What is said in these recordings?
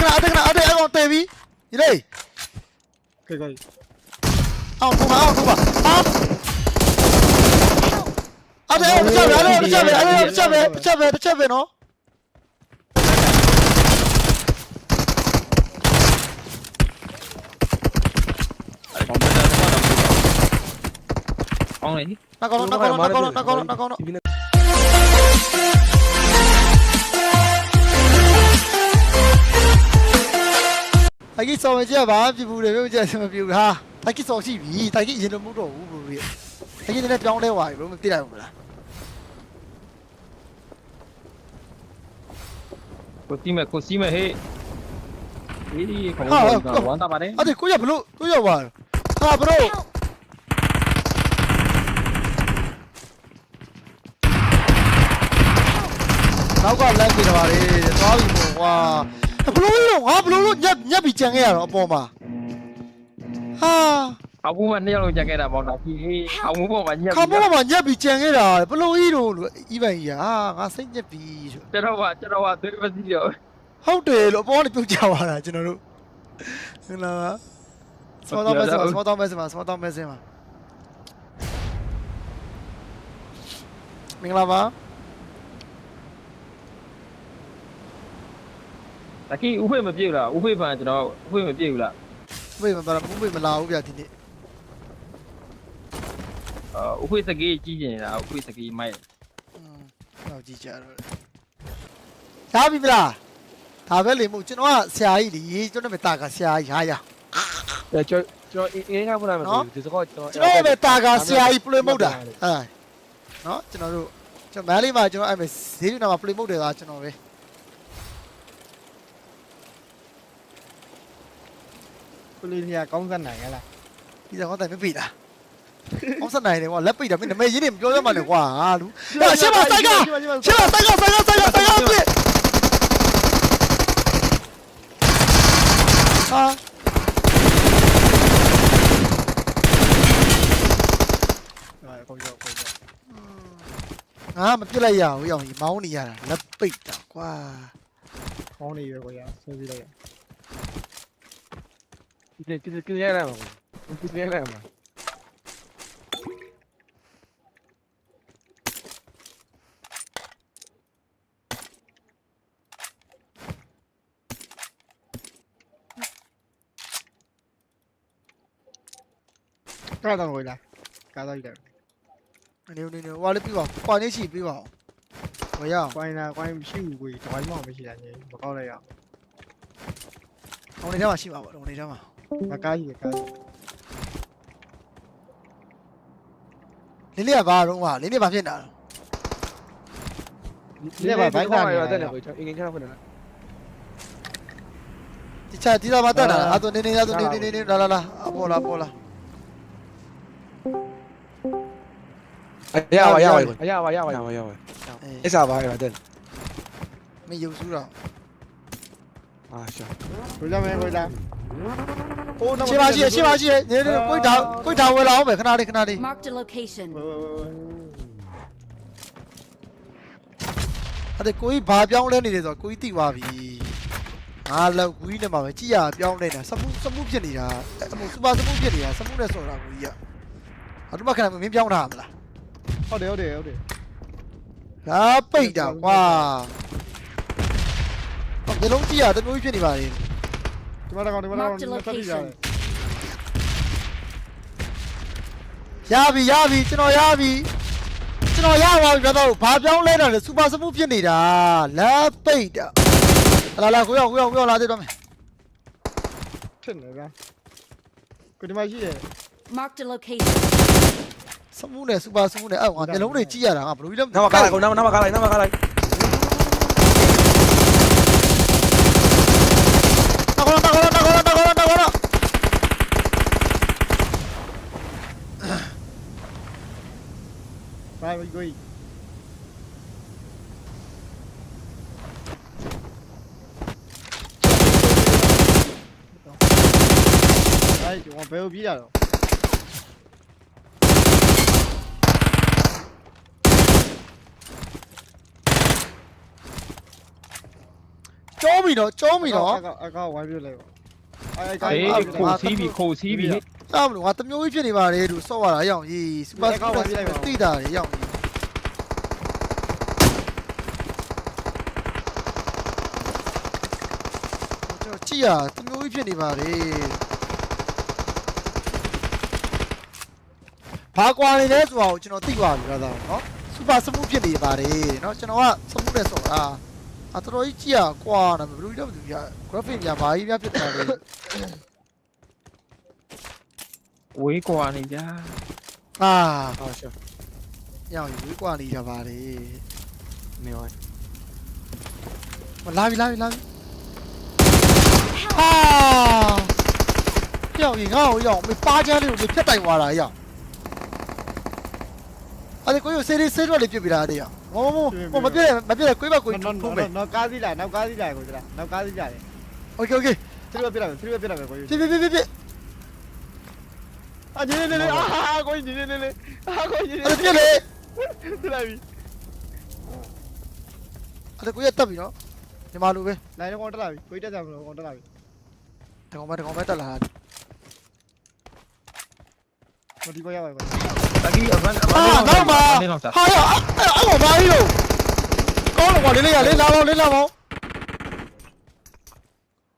ခဏအတက်ခဏအတက်အကောင်တေပြီဒီလေကဲကဲအောင်ထူပါအောင်ထူပါဟာအတက်အောင်တစ်ချက်ပဲအဲ့တစ်ချက်ပဲအဲ့တစ်ချက်ပဲတစ်ချက်ပဲတစ်ချက်ပဲနော်ကောင်းလေနောက်ကောင်နောက်ကောင်နောက်ကောင်နောက်ကောင်နောက်ကောင် တိုင်ကြီးဆောင်ကြပါပြဘူးတယ်ပြောကြစမပြဘူးဟာတိုင်ကြီးဆောင်ရှိပြီတိုင်ကြီးရင်လုံးမှုတော့ဘူးဘလို့တိုင်ကြီးလည်းပြောင်းလဲသွားပြီဘလို့မသိလိုက်ဘူးလားကိုစီးမဲ့ကိုစီးမဲ့ဟေးဒီခေါင်းကဝမ်းတာပါတယ်အဲ့ဒီကိုရဘလို့ကိုရပါဟာဘလို့နောက်ကလမ်းပြနေပါလေသွားပြီပေါ့ကွာဘလို့လို့ငါဘလို့လို့ညက် ညက်ပြီးကြံခဲ့ရတော့အပေါ်မှာဟာအဘူးမနှစ်ယောက်လုံးကြက်ခဲ့တာပေါ့နော်ဒီဟေးအဘူးပေါ်မှာညက်ခါပေါ်မှာညက်ပြီးကြံခဲ့တာဘလို့ဤတော့လို့ဤပန်ကြီးဟာငါစိတ်ညက်ပြီဆိုကျွန်တော်ကကျွန်တော်ကသွေးပစီရောဟုတ်တယ်လို့အပေါ်ကနေပြုတ်ကြပါတာကျွန်တော်တို့ဟင်လားစောတော့မဲစမစောတော့မဲစမစောတော့မဲစမမင်္ဂလာပါ တကီဥဖေးမပြေဘူးလားဥဖေးဖန်ကျွန်တော်ဥဖေးမပြေဘူးလားဝေးမပါဘူးဝေးမလာဘူးဗျဒီနေ့အာဥဖေးစကေးကြီးကျင်နေတာဥဖေးစကေးမိုက်อืมတော့ကြည့်ကြတော့ရပြီမလားဒါပဲလေမို့ကျွန်တော်ကဆရာကြီးလေကျွန်တော်ပဲတာကဆရာကြီးဟာရကျွန်ကျွန်အင်းကဘုရားမဆိုဒီစကောကျွန်တော်ကျွန်တော်ပဲတာကဆရာကြီးပလွေမုတ်တာဟာနော်ကျွန်တော်တို့ကျွန်တော်မန်းလေးမှာကျွန်တော်အဲ့မဲ့ဈေးပြနာမှာပလွေမုတ်တယ်ကကျွန်တော်ပဲ ပလီနီယာကောင်းစက်နိုင်ရလားဒီကောင်တိုင်မပိတာအောင်စနိုင်တယ်ကွာလက်ပိတာမင်းနမဲရင်းနေမပြောရမှလည်းကွာဟာလူဟာရှင်းပါစိုက်ကရှင်းပါစိုက်ကစိုက်ကစိုက်ကစိုက်ကပြ စ်ဟာဟုတ်ကောင်းကြောက်ကောင်းကြောက်ငါမပြစ်လိုက်ရဘူးရောင်ကြီးမောင်းနေရတာလက်ပိတ်တာကွာကောင်းနေရွယ်ကိုရဆွဲပြီးလိုက်ဒီဒီဒီရရမှာဒီရရမှာကားတော့ဝ င်လာကားတော့ရတယ်နေနေနေဟွာလေးပြပါကွာနေရှိပြပါအောင်ဝရအောင်ကွိုင်းလာကွိုင်းမရှိဘူးကိုတဝိုင်းမမရှိတာညမကောက်လိုက်ရအောင်အောင်နေထဲမှာရှိပါပေါ့အောင်နေထဲမှာငါကားကြီးကားကြီးလင်းလေးကဘာတော့ဟာလင်းလေးဘာဖြစ်နေတာဒီနေ့ပါဘိုင်းသားနေရတယ်ကိုကျွန်တော်အင်္ဂိမ်းချတော့ဖွင့်လာဒီချာဒီတော့မတက်တာအဲ့တော့နေနေရတော့နေနေနေလာလာလာအပေါ်လာပေါ်လာအရပါရပါကိုအရပါရပါရပါရပါအေးအစ္စာပါရပါတဲ့မယူစုတော့ အာရှာဘယ်လိုလဲဘယ်လိုအိုးရှင်းပါရှိရှင်းပါရှိနေနေကိုယ်တောင်ကိုယ်တောင်ဝယ်လာအောင်ပဲခဏလေးခဏလေး Marked a location. အဲ့ဒါကိုကြီးဘာပြောင်းလဲနေတယ်ဆိုတော့ကိုကြီးသိသွားပြီငါလောက်ဝီးနေမှာပဲကြည်ရပြောင်းနေတာစမှုစမှုဖြစ်နေတာအမှုစူပါစမှုဖြစ်နေတာစမှုနဲ့ဆိုတာကိုကြီးကအတူမခဏမင်းပြောင်းတာမလားဟုတ်တယ်ဟုတ်တယ်ဟုတ်တယ်ဒါပိတ်တာကွာ ဟောဒီလုံးကြည့်ရတမျိုးကြီးဖြစ်နေပါလေဒီမှာတော့ဒီမှာတော့ Marked a တက်ပြီးရတယ် location. ရပြီရပြီကျွန်တော်ရပြီကျွန်တော်ရပါပြီဗျာတော့ဘာပြောင်းလဲတာလဲစူပါစမှုဖြစ်နေတာလက်ပိတ်တာလာလာကိုရောက်ကိုရောက်ကိုရောက်လာသေးတော့မယ်ဖြစ်နေကကိုဒီမှာရှိတယ် Marked a location. စမှုနဲ့စူပါစမှုနဲ့အဲ့ငါမျိုးလုံးတွေကြည့်ရတာငါဘယ်လိုကြီးလဲနမကားလိုက်ကိုနမနမကားလိုက်နမကားလိုက် တကောတကောတကောတကောတကောတ ဘာကိုကြီးအဲ့ဒီဘယ်လိုပြေးရတော့ကြောပြီနော်ကြောပြီနော်အကောအကောဝိုင်းပြလိုက်ပါအဲအဲအေးကောခိုစီးပြီခိုစီးပြီဟဲ့စားမလို့ငါတမျိုးကြီးဖြစ်နေပါလေသူစော့ရတာရောင်ကြီးစူပါစပလက်တိတာလေရောင်ကြီးကျွ န်တော်ကြည့်ရတမျိုးကြီးဖြစ်နေပါလေဘာကွာနေလဲဆိုတာကိုကျွန်တော်သိပါပြီလားသားနော်စူပါစမှုဖြစ်နေပါတယ်နော်ကျွန်တော်ကစမှုနဲ့ဆိုတာအတော်တော်ကြီးကြည့်ရကွာနော်ဘယ်လိုလဲမသိဘူးပြ graphic ညာဘာကြီးများဖြစ်တယ်လဲဝေးကွာနေကြအာအာရှာရောင်ရွေးကွာနေကြပါလေနေပါမလာပြီလာပြီလာပြီ 啊！掉你看我要，没八千六，你别带我了呀！啊，你鬼有谁的谁说的别别来的呀？我我我没别来，没别来，鬼把鬼冲冲呗。那咖喱来，那咖喱来，我知道，那咖喱来。OK OK，这边别来，这边别来，鬼。别别别别别！啊，你你你啊，鬼你你你你啊，鬼你你。啊，别来！别来！啊，这鬼也打不着，你妈路呗。来，我打打，鬼打打不着，我打打。 တက်ပြီနော်ညီမလိုပဲလိုင်းကောင်တက်လာပြီကိုကြီးတက်ကြမလို့ကောင်တက်လာပြီတကောင်မတကောင်မတက်လာတာမဒီပေါ်ရပါကိုတကီအဗန်အဗအာန်နောက်မှာနေတော့စားဟာရအဲ့အဲ့ဘာကြီးလို့ကောင်းတော့ကွာလေးလေးရလေးလာပေါင်းလေးလာပေါင်း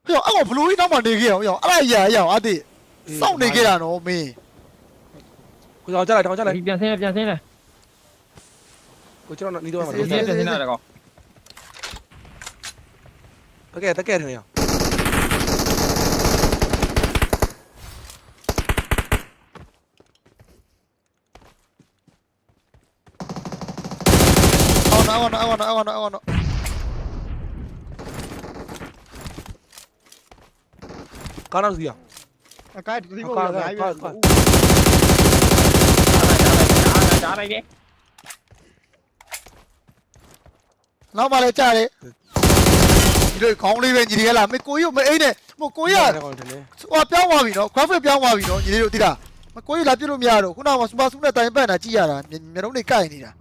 ဟေ့အဲ့ဘလူးကြီးနောက်မှနေခဲ့အောင်ရောအဲ့ဒါရရအောင်အတိစောင့်နေခဲ့တာနော်မင်းကိုကြောင်ကြလိုက်တောင်ကြလိုက်ဒီပြန်ဆင်းလဲပြန်ဆင်းလဲကိုကျွန်တော်နီးတော့မှာဒီပြန်ဆင်းလာတယ်ကောတကယ်တကယ်ထင်ရအော် I want to, I want to, I want to, I want to. Car out here. A car, three more. Car, car, car. car. ဒါပဲလေနောက်ပါလေကြတယ်ဒီလိုခေါင်းလေးပဲညီတွေလားမကိုရမအိနဲ့မကိုရဟိုပြောင်းသွားပြီနော် graphic ပြောင်းသွားပြီနော်ညီတွေတို့တိတာမကိုရလာပြစ်လို့မရတော့ခုနကစပါစုနဲ့တိုင်ပတ်တာကြည့်ရတာမျိုးလုံးတွေကင်နေတာ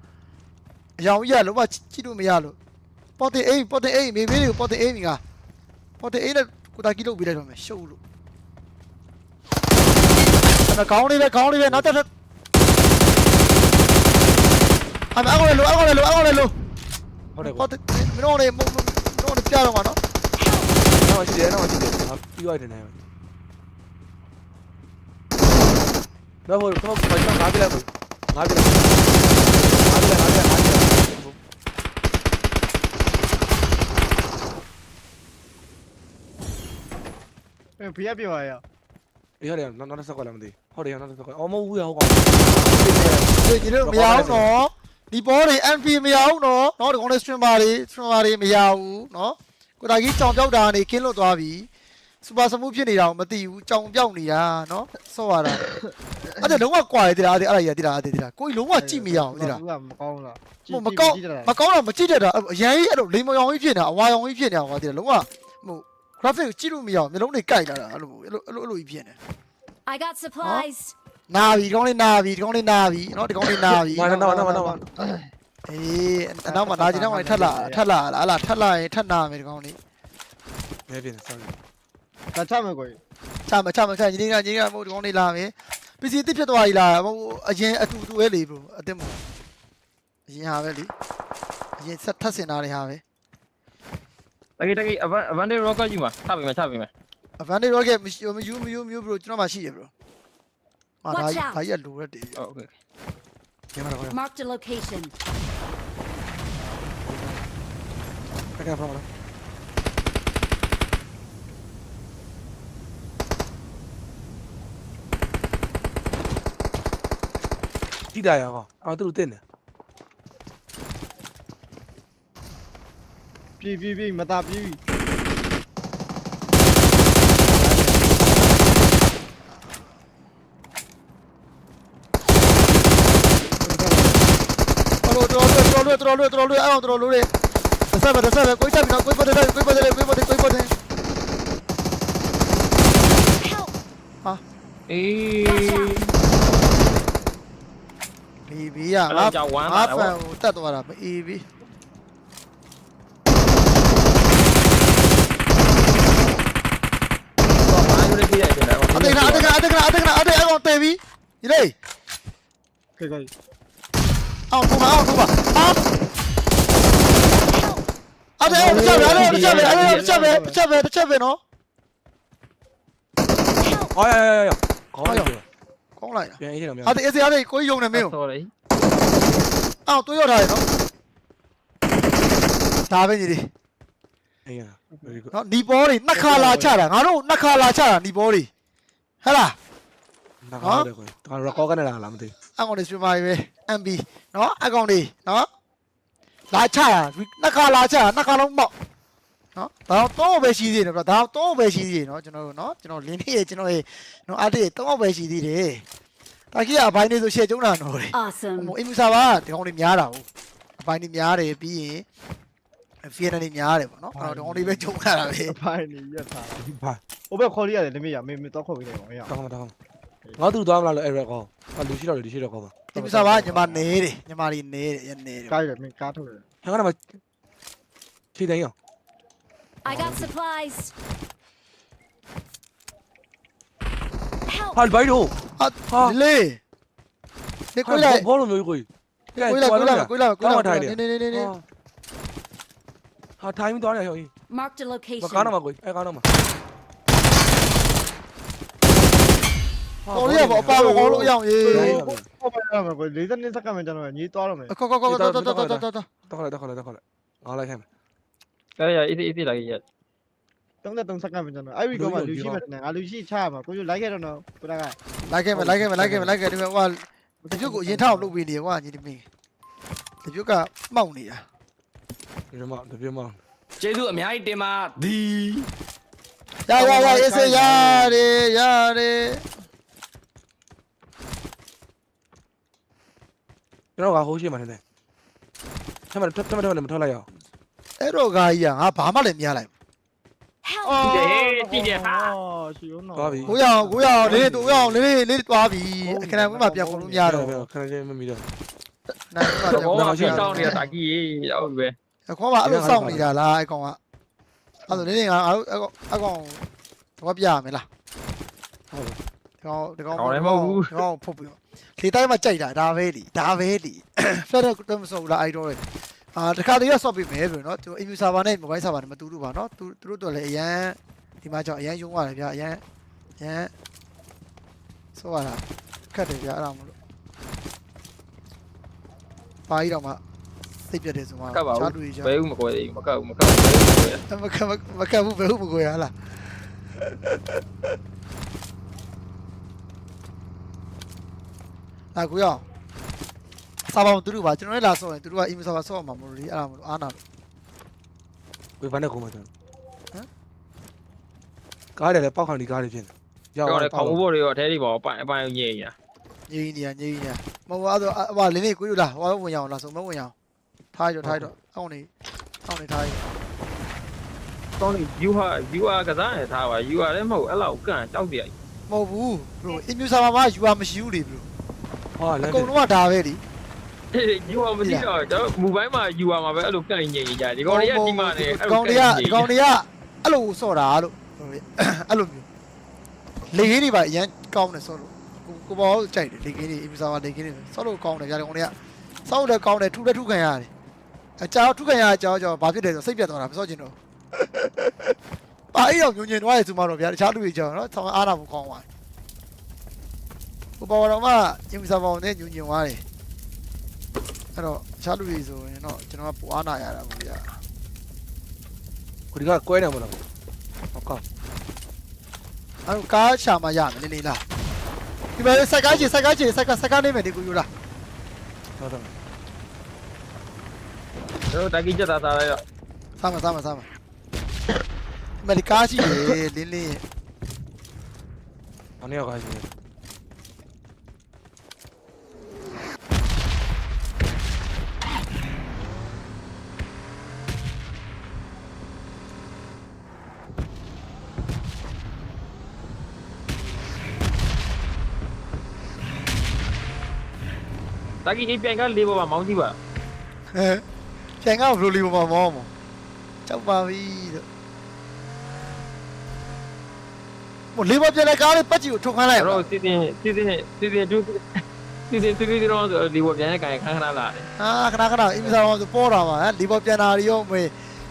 အယောင်ကြီးကလုံးဝကြည့်လို့မရလို့ပေါ်တင်အိမ်ပေါ်တင်အိမ်မေမေလေးကိုပေါ်တင်အိမ်ကပေါ်တင်အိမ်နဲ့ကိုတာကီလုပ်ပြီးလိုက်တော့မယ်ရှုပ်လို့အဲ့ဒါခေါင်းလေးပဲခေါင်းလေးပဲနောက်တက်တက်အမအောက်လေလို့အောက်လေလို့အောက်လေလို့ဟုတ်တယ်ဟောကိုတဲ့မင်းတို့လည်းမင်းတို့လည်းပြတော့မှာနော်နောက်ရှိတယ်နောက်ရှိတယ်ပြီးရတယ်နေတော့ဟိုတော့ဘာသာငါပြလိုက်ငါပြလိုက်ငါပြလိုက်ငါပြလိုက်ငါပြလိုက် 哎，不要别玩呀！哎呀，那那那啥过来没得？好的呀，那那啥过来。哦，没乌鸦好讲。对，你都不要喏，你包的 MP 不要喏，喏，你讲的 streamer 的 streamer 的不要喏，ကိုတာကြီးကြောင်ပြောက်တာနေကင်းလွတ်သွားပြီစူပါစမှုဖြစ်နေတာကိုမသိဘူးကြောင်ပြောက်နေတာနော်ဆော့ရတာအဲ့ဒါလုံးဝကွာတယ်တိလားအဲ့ဒါကြီးတိလားတိလားကိုကြီးလုံးဝကြည့်မရအောင်တိလားမကောင်းလားမကောင်းမကောင်းတော့မကြည့်တတ်တာအရန်ကြီးအဲ့လိုလိမ်မယောင်ကြီးဖြစ်နေတာအဝါယောင်ကြီးဖြစ်နေတာဟောတိလားလုံးဝဟို graphic ကြည့်လို့မရအောင်မျိုးလုံးတွေကြိုက်လာတာအဲ့လိုအဲ့လိုအဲ့လိုအဲ့လိုကြီးဖြစ်နေ I got supplies. နာပြီဒီကောင်လေးနာပြီဒီကောင်လေးနာပြီနော်ဒီကောင်လေးနာပြီမနောက်နောက်နောက်နောက်အေးအနောက်မှာနာကျင်တော့ဝင်ထက်လာထက်လာလားလားထက်လာရင်ထက်နာမယ်ဒီကောင်လေးမဲပြင်းဆောင်းဒါချမယ်ကိုကြီးချမချမချညီလေးကညီလေးကမဟုတ်ဒီကောင်လေးလာမယ်ပစ္စည်းတစ်ဖြစ်သွားပြီလားဟိုအရင်အတူတူပဲလေဘရိုအစ်မအရင်ဟာပဲလေအရင်ဆက်ထက်စင်တာတွေဟာပဲ တကယ်တကယ် advantage rocket ယူမှာချပေးမယ်ချပေးမယ် advantage rocket မယူမယူမယူမယူ bro ကျွန်တော်မှရှိရ bro ဟာဒါ Watch out ဒါကြီးကလိုရက်တယ်ဟုတ် okay ကျမတော့ Marked a location. ခက်ခက်ဖမ်းလာတိတာရအောင်အော်သူတို့တင်တယ် ပြီပြီပြီမသားပြီတော်တော်တော်တော်တော်တော်တော်တော်အောင်တော်လို့လေဆက်ပဲဆက်ပဲကိုကြပြီနော်ကိုပတ်တယ်ကိုပတ်တယ်ကိုပတ်တယ်ကိုပတ်တယ် Help! အေးဘီဘီရအဲ့ငါတော့ကြောက်ဝမ်းငါလာဖတော့န်ကိုတတ်သွားတာမအေးဘီ လေးခေခေအောင်ထူပါအောင်ထူပါဟာအဲ့ဒါတစ်ချက်ပဲအဲ့ဒါတစ်ချက်ပဲအဲ့ဒါတစ်ချက်ပဲတစ်ချက်ပဲတစ်ချက်ပဲနော်အော်ရရရရကောင်းလိုက်ပြန်ကောင်းလိုက်တာပြန်အေးတယ်မြန်အဲ့ဒါအေးစရာလေးကိုယုံနေမင်းကို ဆော်လေအောင်တွေးရထားတယ်နော်ဒါပဲညီလေးအေးရ very good နော်နီပေါ်တွေနှစ်ခါလာချတာငါတို့နှစ်ခါလာချတာနီပေါ်တွေဟဲ့လား နားကောင်းတယ်ကွာဒါ record ကနေလာလားမသိအကောင်တွေစပမာတွေပဲ MB နော်အကောင်တွေနော်လာချတာနှစ်ခါလာချတာနှစ်ခါလုံးမောက်နော်ဒါတော့တော့ပဲရှိသေးတယ်ဗျဒါတော့ပဲရှိသေးတယ်နော်ကျွန်တော်တို့နော်ကျွန်တော်လင်းနေရကျွန်တော်ရေနော်အားတည်းတော့ပဲရှိသေးတယ်တာကြီးကအပိုင်းနေဆိုရှေ့ကျုံးတာနော်လေ Awesome. ဟိုအင်မူစာပါဒီကောင်တွေများတာဟုတ်အပိုင်းတွေများတယ်ပြီးရင်ဖီယန်တွေများတယ်ပေါ့နော်အဲ့တော့ဒီကောင်တွေပဲကျုံရတာပဲအဖိုင်နေရက်ထားဒီဘာဟိုဘက်ခေါ်လိုက်ရတယ်လမင်းရမင်းမတော့ခေါ်ပြီးတယ်ကောင်ရတောင်းတောင်း ငါသူ့သွားမလားလို့အဲ့ record အလူရှိတော့လူရှိတော့ကောင်းပါအင်မူစာပါညီမနေတယ်ညီမတွေနေတယ်ရနေတယ်ကားရမင်းကားထုတ်တယ်ဟန်ကတော့ခြေတိုင်းအောင် I got supplies. Help! ဟာဘိုက်တော့ဟာဟာလေနေကိုလိုက်ဘောလုံးမျိုးကိုကိုလိုက်ကိုလိုက်ကိုလိုက်ကိုလိုက်နေနေနေနေဟာထိုင်းပြီးသွားတယ်ဟော Marked a မ location. ကားတော့မကိုအဲကားတော့မ တော်လေးပေါ့အပါမကောင်းလို့ရအောင်ရေးဟိုဘက်ရမှာကို42စက္ကန့်မှကျွန်တော်ညီးသွားတော့မယ်ခေါခေါခေါတော်တော်တော်တော်တော်တက်ခါလိုက်တက်ခါလိုက်တက်ခါလိုက်ငါလိုက်ခိုင်းကဲရအေးအေးလာကြီးရ33စက္ကန့်မှကျွန်တော်အဲ့ဒီကောင်ကလူရှိမှတယ်ငါလူရှိချရမှာကိုကျလိုက်ခဲ့တော့နော်ကိုကလိုက်ခဲ့မယ်လိုက်ခဲ့မယ်လိုက်ခဲ့မယ်လိုက်ခဲ့ဒီမှာဟိုတပြုတ်ကိုအရင်ထောက်လုပ်ပေးနေကွာညီဒီမင်းတပြုတ်ကမှောက်နေတာဒီမှာတပြင်းမကျေးဇူးအများကြီးတင်ပါဒီရရရအေးစေးရတယ်ရတယ် ကျွန်တော်ကဟိုးရှိမှနေတယ်ထမထမထမမထွက်လိုက်ရအောင်အဲ့တော့ဂါကြီးကငါဘာမှလည်းမရလိုက် Help! ကြည့်တယ်ဟာရှိဦးနော်သွားပြီကိုရအောင်ကိုရအောင်လေးတို့ရအောင်လေးလေးသွားပြီအခဏမှပြန်ခေါ်လို့မရတော့ခဏချင်းမမီတော့နိုင်မှပြန်ဘောခေါ်ကရှိတောင်းနေတာတာကြီးရောက်ပြီပဲအခေါ်ကအဲ့လိုစောင့်နေတာလားအကောင်ကအဲ့လိုလေးလေးငါအားအကောင်အကောင်တော့ပြရမယ်လားဟုတ်ဒီ ကောင်တကောင်ကောင်လည်းမဟုတ်ဘူး တကောင်ဖုတ်ပြီးတော့လေတိုင်းမှာကြိုက်တာဒါပဲလीဒါပဲလी flat တော့မဆိုဘူးလားအဲ့တော့လေအာတခါတည်းရဆော့ပြီးမယ်ပြီနော်ကျွန်တော် APU server နဲ့ mobile server နဲ့မတူဘူးပါနော်သူသူတို့တော့လည်းအရန်ဒီမှာကြောင့်အရန်ယုံရတယ်ဗျာအရန်အရန်ဆိုရတာခက်တယ်ဗျာအဲ့ဒါမလို့ပါကြီးတော့မှသိပ်ပြတ်တယ်ဆိုမှကပ်ပါဘူးတွေကြ ဘဲဦးမကွဲသေးဘူးမကပ်ဘူးမကပ်ဘူးဘဲဦးမကွဲ မကမကမကဘူးဘယ်ဟုတ်မကိုရလား လာကိုရအောင်စာပေါင်းသူတို့ပါကျွန်တော်လည်းလာဆော့ရင်သူတို့က email server ဆော့မှာမလို့လေအဲ့ဒါမလို့အားနာလို့ဝေဖန်တဲ့ခုမှကျွန်တော်ကားတယ်လေပောက်ခံဒီကားတွေဖြစ်နေရောက်တော့တော့လေခေါင်းမိုးဘော်တွေရောအထဲတွေပေါ်အပိုင်အပိုင်ညင်ရငြိနေရငြိနေရမဟုတ်အဲ့တော့ဟိုလင်းလေးကိုရလားဟိုဝင်ရအောင်လားဆိုမဝင်ရအောင်ထားရထားရတော့အောင်းနေအောင်းနေထားရတောင်းနေ view ဟာ view ဟာကစားနေထားပါ view ဟာလည်းမဟုတ်အဲ့လောက်ကန်တောက်ပြမဟုတ်ဘူးဘရို email server မှာ UR မရှိဘူးလေဘရို ဟာလအမ်းကုန်လုံးကဒါပဲလီအေး view ဟာမရှိတော့ကျွန်တော် mobile မှာ view ဟာမှာပဲအဲ့လိုကန်ညင်နေကြဒီကောင်တွေကဒီမှာနေဒီကောင်တွေကဒီကောင်တွေကအဲ့လိုဆော့တာလို့အဲ့လိုမျိုးလေခင်းတွေပါအရန်ကောင်းတယ်ဆော့လို့ကိုကိုဘောကြိုက်တယ်လေခင်းတွေအီမစာပါလေခင်းတွေဆော့လို့ကောင်းတယ်ကြတယ်ကောင်တွေကဆော့လို့ကောင်းတယ်ထူတယ်ထူခံရတယ်အကြောင်းထူခံရအကြောင်းကြောင့်ဘာဖြစ်တယ်ဆိုစိတ်ပြတ်သွားတာမဆော့ချင်တော့ပါအဲ့တော့ညွန်ညင်သွားရစုမတော့ဗျာတခြားလူတွေကြောင့်နော်ဆောင်းအားနာဖို့ကောင်းသွား ကိုဘောတော့မှအီမစာပေါနဲ့ညွန်ညင်သွားတယ်အဲ့တော့တခြားလူတွေဆိုရင်တော့ကျွန်တော်ကပူအားနာရတာပေါ့ဗျာကိုဒီကကွဲနေမလားဟုတ်ကောအဲ့တော့ကားရှာမှရမယ်လေလေလားဒီမှာစက်ကားချီစက်ကားချီစက်ကားစက်ကားနေမယ်ဒီကူယူလားဟုတ်တယ်ကျွန်တော်တကီးချက်သားသားလိုက်တော့စားမစားမစားမဒီမှာဒီကားရှိတယ်လင်းလင်းရဲ့အနည်းကားရှိတယ် တကီးအိပြန်ကလေးပေါ်မှာမောင်းကြည့်ပါဟဲ့ပြန်ကဘလိုလီပေါ်မှာမောင်းမောကြောက်ပါပြီတဲ့ဟိုလေးဘောပြန်တဲ့ကားလေးပတ်ကြီးကိုထုတ်ခိုင်းလိုက်ကျွန်တော်စီစဉ်စီစဉ်စီစဉ်တူစီစဉ်တူတူတော့ဆိုဒီဘောပြန်တဲ့ကန်ခန်းခဏလာတယ်အာခဏခဏအင်မစားအောင်ဆိုပေါ်တာပါဟမ်လေးဘောပြန်တာတွေရောမွေ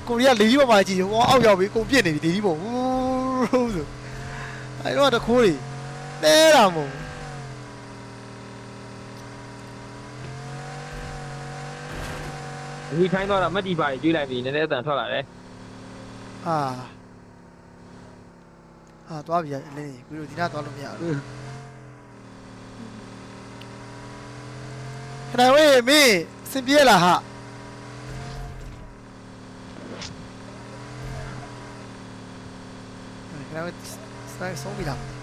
ကိုရီးယားလေးကြီးပေါ်မှာကြည့်ဟိုအောက်ရောက်ပြီးကုန်ပြစ်နေပြီလေးကြီးပေါ်ဟူးဆိုအဲ့တော့တခိုးတွေတဲတာ မို့ဒီခိုင်းတော့မက်တီပါကြီးကျွေးလိုက်ပြီနည်းနည်းအတန်ထွက်လာတယ်အာအာသွားပြီအလင်းကိုတို့ဒီနာသွားလို့မရဘူးခဏဝေးမင်းစင်ပြေးလားဟာခဏဝေးစတိုင်းဆုံးပြီလား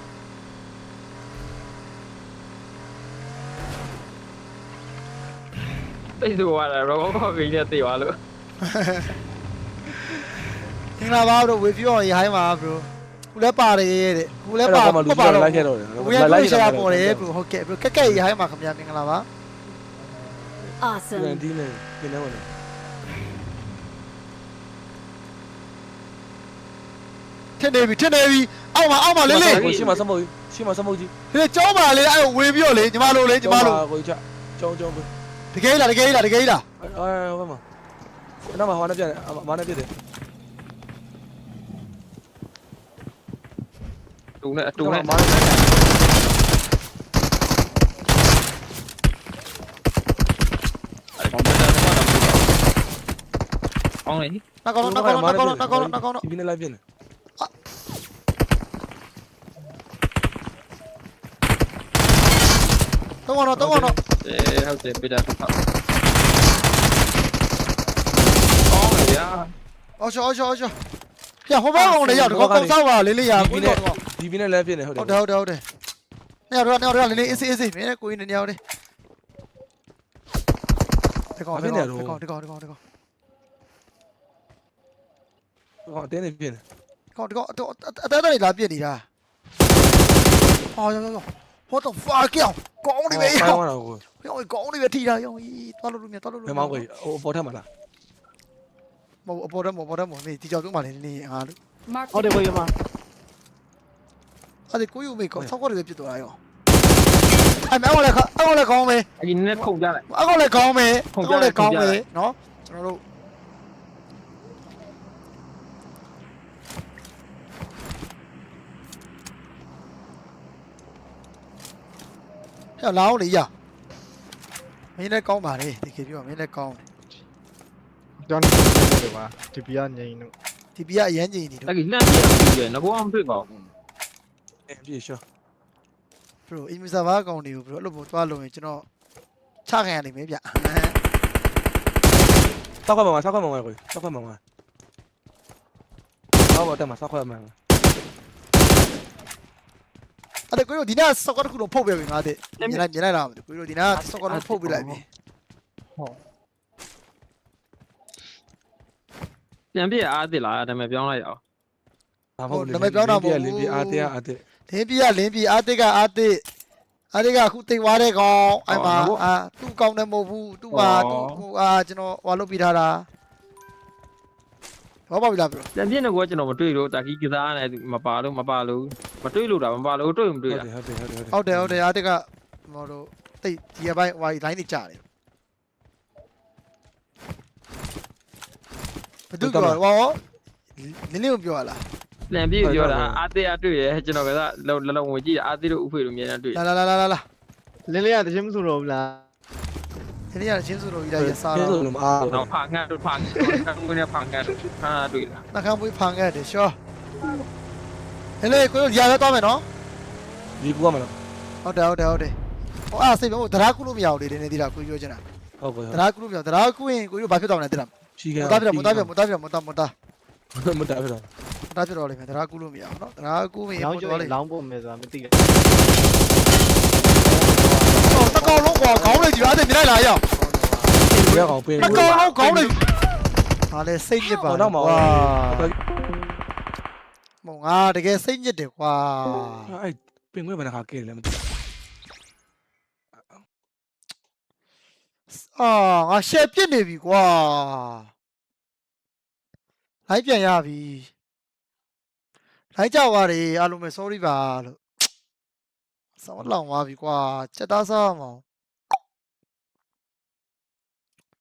တိတ်ဆိုသွားတာရောဘောဘီနဲ့တေသွားလို့မင်္ဂလာပါဘရိုဝေပြောရဟိုင်းပါဘရိုခုလည်းပါတယ်တဲ့ခုလည်းပါမလူပါကြီးတော့လိုက်ခဲ့တော့တယ်ဝေရလို့ရှာပေါ်တယ်ဘရိုဟုတ်ကဲ့ဘရိုကက်ကက်ရဟိုင်းပါခင်ဗျာမင်္ဂလာပါ Awesome. ဒီနေ့ပြင်းနေဝင်တယ်ထင်နေပြီထင်နေပြီအောက်မှာအောက်မှာလေးလေးကိုရှင်းမစမုတ်ရှင်းမစမုတ်ကြီးဒီကျောင်းပါလေအဲ့ဝေပြောလေညီမလိုလေညီမလိုကိုချကျောင်းကျောင်းကို တကယ်လားတကယ်လားတကယ်လားအဲဟုတ်မှာနားမှာဟောနေပြန်မနေပြတယ်တူနဲ့တူနဲ့မနေအောင်းလေနောက်ကောင်းနောက်ကောင်းနောက်ကောင်းနောက်ကောင်းနောက်ကောင်းဒီနေ့လိုက်ပြင်းတယ်တော့ကောင်းတော့ကောင်း တော့အဲဟုတ်တယ်ပြတာဟုတ်အောင်းလေဗျာအော်ရှော်ရှော်ရှော်ပြဟိုဘက်ကောင်လေးရောက်တော့ကောင်းစားပါလေးလေးရဒီကိုနေ့တော့ဒီနေ့လိုက်ပြင်းတယ်ဟုတ်တဟုတ်တယ်ယ်ဟုတ်တယ်ဟုတ်တယ်နေရာတော့နေရာတော့လေးလေးအေးအေးအေးမင်းကိုင်းနေနေရောက်တယ်တကောင်းတကောင်းတကောင်းတကောင်းတကောင်းတကောင်းဟောတင်းနေပြင်းတယ်ကောင်းတကောင်းအတဲတဲလာပြစ်နေတာအော်ရောရော what the fuck ကောင်းကောင်းနေပဲကောရောင်းတော့ကိုရောကောင်းနေပဲထိတာရောသွားလို့လို့မြသွားလို့လို့ဘယ်မောင်းကိုဟိုပေါ်ထက်မှာလားမဟုတ်အပေါ်တော့မပေါ်တော့မမေးဒီကြောက်တုံးပါလေနေငါတို့ Mark ဟုတ်တယ်ဘိုးရမအဲ့ဒီကိုယူမေကောဆောက်ကောတွေပဲပြစ်သွားတာရောအဲ့မဲ့အောက်လည်းအောက်လည်းကောင်းမယ်အရင်နဲ့ခုန်ကြလိုက်အောက်လည်းကောင်းမယ်အောက်လည်းကောင်းမယ်နော်ကျွန်တော်တို့ ဟဲ့လောင်းလေရမင်းလည်းကောင်းပါလေဒီခေပြောမင်းလည်းကောင်းတယ်ကျွန်တော်တယ်ပါဒီပြငိန်တို့ဒီပြအရန်ကြီးနေတတော့ကယ်လှမ်းပြပြီးရငကောအောင်တွေ့ပါဘူးအင်းပြေရှော ဘရိုအင်မီဆာဘာကောင်တွေကိုဘရိုအဲ့လိုမျိုးသွားလို့ရင်ကျွန်တော်ချခံရလိမ့်မယ်ဗျဆောက်ခွက်မှာဆောက်ခွက်မှာကိုဆောက်ခွက်မှာဆောက်ပါတက်မှာဆောက်ခွက်မှာ အဲ့ဒါကိုတို့ဒီနာစောက်ကတော့ခုတော့ဖုတ်ပြပြီငါတဲ့မြင်လိုက်မြင်လိုက်လားမသိဘူးကိုတို့ဒီနာစောက်ကတော့ဖုတ်ပြလိုက်ပြီပြန်ပြအားသစ်လာဒါပေမဲ့ပြောင်းလိုက်အောင်လင်းပြေအားတင်းအားတင်းလင်းပြလင်းပြအာတစ်ကအာတစ်အာတစ်ကအခုတိတ်သွားတဲ့ကောင်အဲ့မှာအာသူ့ကောင်းတယ်မဟုတ်ဘူးသူ့ပါသူ့ဟိုအာကျွန်တော်ဟွာလုပ်ပြထားတာ ဘာပါပြီလားဘရိုပြန်ပြနေကောကျွန်တော်မတွေ့လို့တာကီကစားနေမပါလို့မပါလို့မတွေ့လို့တာမပါလို့တွေ့မတွေ့ဟုတ်တာတယ်ဟုတ်တယ်ဟုတ်တယ်ဟုတ်တယ်ဟုတ်တယ်အာတစ်ကဟိုတို့တိတ်ဒီဘိုင်းဟွာလိုင်းနေကြတယ်ဘယ်သူပြောဟောလင်းလေးကိုပြောရလားပြန်ပြပြောတာအားသေးအားတွေ့ရကျွန်တော်ကလည်းလုံးဝင်ကြည့်အားသေးလို့ဥဖေလို့မြင်နေတွေ့လာလာလာလာလာလင်းလေးကတခြင်းမဆိုတော့ဘူးလား ဒီနေ့ကချင်းစုလို့ပြီးတော့ရစားကျေးတော့ဇူးလုံးအားတော့ဖာငတ်တို့ဖာငတ်ကိုနေဖာငတ်တို့ဟာတွေ့လားနှကမ်းပွေးဖန်ခဲ့တယ်ရှောဟဲ့လေကိုတို့ဒီရပဲသွားမယ်နော်ဒီကူကမလားဟုတ်တယ်ဟုတ်တယ်ဟုတ်တယ်ဟိုအားစိတ်ပဲဟိုဒရာကုလို့မရဘူးလေဒီနေ့ဒီလားကိုပြောချင်တာဟုတ်ကဲ့ဒရာကုလို့မရဒရာကုရင်ကိုတို့ဘာဖြစ်သွားမလဲတိလားချီကမသားပြမသားပြမသားပြမသားမသားမတားပြတော့မသားပြတော့လိမ့်မယ်ဒရာကုလို့မရဘူးနော်ဒရာကုရင်လောင်းပို့ကျွေးသွားလိမ့်မယ်လောင်းပုံမယ်ဆိုတာမသိဘူး ဟောတကောင်လုံးကွာခေါင်းလေးကြည့်အဲ့မြင်လိုက်လားရောက်ရအောင်ပေးတကောင်လုံးခေါင်းလေးဟာလေစိတ်ညစ်ပါဟောတော့မှာကွာမငါတကယ်စိတ်ညစ်တယ်ကွာအဲ့ပင်ခွဲဘယ်နှခါကဲလဲမသိအာငါရှက်ပြစ်နေပြီကွာလိုက်ပြန်ရပြီလိုက်ကြပါလေအားလုံးပဲ sorry ပါလို့ ဆောင်းလောင်သွားပြီကွာစက်သားစားအောင်